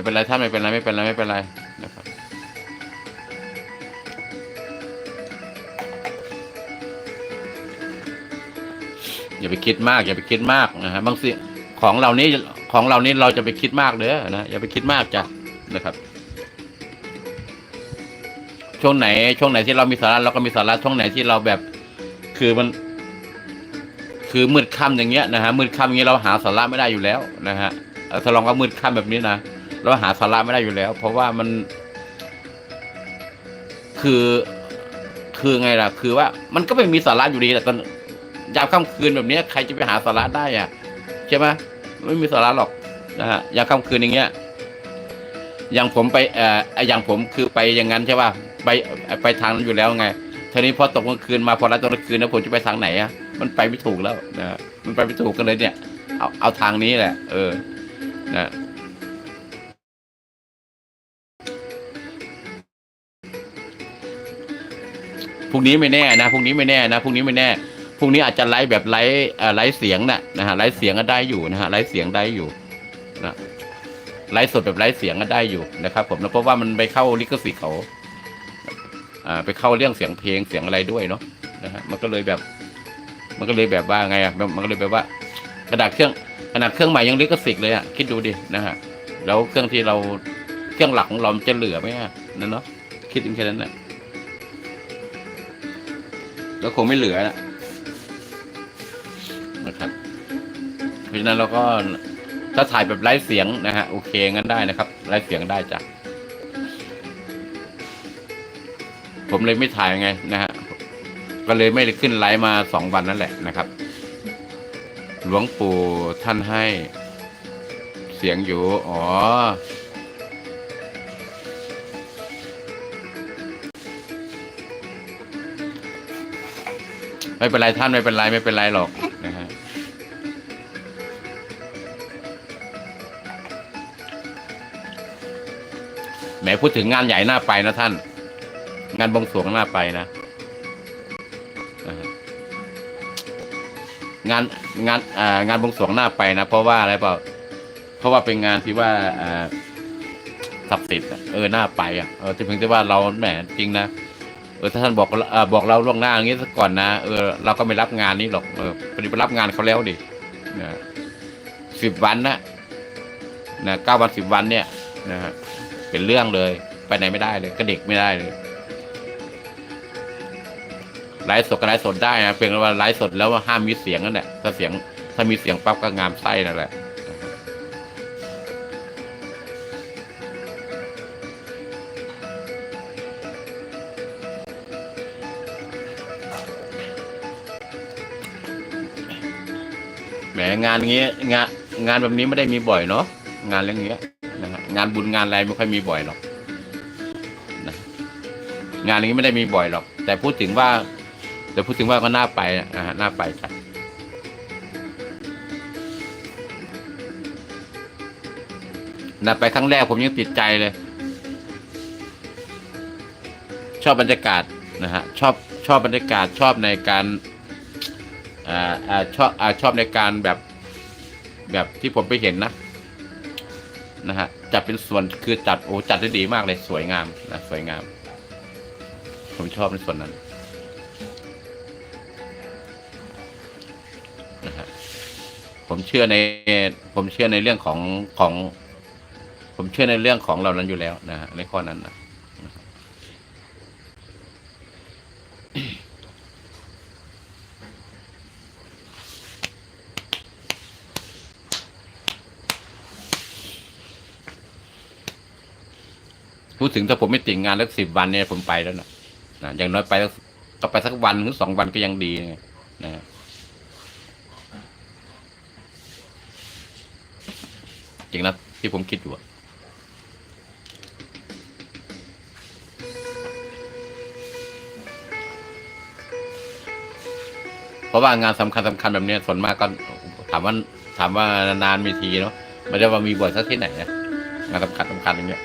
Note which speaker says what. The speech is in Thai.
Speaker 1: ไม่เป็นไรท่านไม่เป็นไรไม่เป็นไรไม่เป็นไรนะครับอย่าไปคิดมาก อย่าไปคิดมากนะฮะบางสิ่งของเรานี้ของเรานี้เราจะไปคิดมากเด้อนะอย่าไปคิดมากจ้ะนะครับ ช่วงไหน ช่วงไหนที่เรามีสาระเราก็มีสาระช่วงไหนที่เราแบบ คือมัน คือมืดค่ำอย่างเงี้ยนะฮะมืดค่ำอย่างเงี้ยเราหาสาระไม่ได้อยู่แล้วนะฮะเอ่อถ้าลองก็มืดค่ำแบบนี้นะ เราหาสาระไม่ได้อยู่แล้ว เพราะว่ามัน คือ คือไงล่ะ คือว่า มันก็ไม่มีสาระอยู่ดีแต่ตอนยามค่ำคืนแบบนี้ใครจะไปหาสาระได้อะใช่ไหมไม่มีสาระหรอกนะฮะยามค่ำคืนอย่างเงี้ยอย่างผมไปเอ่ออย่างผมคือไปอย่างนั้นใช่ป่ะไปไปทางนั้นอยู่แล้วไงทีนี้พอตกกลางคืนมาพอรับตกลางคืนนะผมจะไปทางไหนอะมันไปไม่ถูกแล้วนะฮะมันไปไม่ถูกกันเลยเนี่ย เอาเอาทางนี้แหละ เออ นะ พรุ่งนี้ไม่แน่นะพรุ่งนี้ไม่แน่นะพรุ่งนี้ไม่แน่พรุ่งนี้อาจจะไลฟ์แบบไลฟ์เอ่อไลฟ์เสียงน่ะนะฮะไลฟ์เสียงก็ได้อยู่นะฮะไลฟ์เสียงได้อยู่นะไลฟ์สดแบบไลฟ์เสียงก็ได้อยู่นะครับ ผมนะเพราะว่ามันไปเข้าลิขสิทธิ์เขาอ่าไปเข้าเรื่องเสียงเพลงเสียงอะไรด้วยเนาะนะฮะมันก็เลยแบบ มันก็เลยแบบว่าไงอะมันก็เลยแบบว่าขนาดเครื่องขนาดเครื่องใหม่ยังลิขสิทธิ์เลยอะคิดดูดินะฮะแล้วเครื่องที่เราเครื่องหลักของเราจะเหลือไหมอะนั่นเนาะคิดถึงแค่นั้นแหละ แล้วคงไม่เหลือนะนะครับเพราะฉะนั้นเราก็ถ้าถ่ายแบบไลฟ์เสียงนะฮะโอเคงั้นได้นะครับไลฟ์เสียงได้จ้ะผมเลยไม่ถ่ายไงนะฮะก็เลยไม่ได้ขึ้นไลฟ์มาสองวันนั่นแหละนะครับ หลวงปู่ท่านให้เสียงอยู่ อ๋อ ไม่เป็นไรท่านไม่เป็นไรไม่เป็นไรหรอกนะฮะแหมพูดถึงงานใหญ่หน้าไปนะท่าน งานบงสรวงหน้าไปนะงานงานอ่างานบงสรวงหน้าไปนะเพราะว่าอะไรเปล่าเพราะว่าเป็นงานที่ว่าอ่าศักดิ์สิทธิ์เออหน้าไปอะเออที่เพียงแต่ว่าเราแหมจริงนะ เออถ้าท่านบอกเออบอกเราล่วงหน้าอย่างนี้ซะก่อนนะเออเราก็ไม่รับงานนี้หรอกเออพอดีไปรับงานเขาแล้วดินะสิบวันนะนะเก้าวันสิบวันเนี่ยนะฮะเป็นเรื่องเลย ไปไหนไม่ได้เลยก็เด็กไม่ได้เลยไลฟ์สดก็ไลฟ์สดได้นะเพียงแต่ว่าไลฟ์สดแล้วว่าห้ามมีเสียงนั่นแหละถ้าเสียงถ้ามีเสียงปั๊บก็งามไส้นั่นแหละ แหมงานอย่างเงี้ยงานงานแบบนี้ไม่ได้มีบ่อยเนาะงานเรื่องเงี้ยนะฮะงานบุญงานอะไรไม่ค่อยมีบ่อยหรอกนะงานอย่างนี้ไม่ได้มีบ่อยหรอก แต่พูดถึงว่าแต่พูดถึงว่าก็น่าไปนะฮะน่าไปจ้ะน่าไปครั้งแรกผมยังติดใจเลย ชอบบรรยากาศนะฮะชอบชอบบรรยากาศชอบในการ อ่าอ่าชอบอ่าชอบในการแบบแบบที่ผมไปเห็นนะนะฮะจัดเป็นส่วนคือจัดโอ้จัดได้ดีมากเลยสวยงามนะสวยงาม ผมชอบในส่วนนั้นนะฮะผมเชื่อในผมเชื่อในเรื่องของของ ผมเชื่อในเรื่องของเรานั้นอยู่แล้วนะฮะในข้อนั้นนะ พูดถึงถ้าผมไม่ติดงานสักสิบวันเนี่ยผมไปแล้วนะนะอย่างน้อยไปก็ไปสักวันหรือสองวันก็ยังดีนะฮะจริงนะที่ผมคิดอยู่เพราะว่างานสำคัญสำคัญแบบเนี้ยส่วนมากก็ถามว่าถามว่านานมีทีเนาะไม่ได้ว่ามีบ่อยสักที่ไหนนะงานสำคัญสำคัญอย่างเงี้ย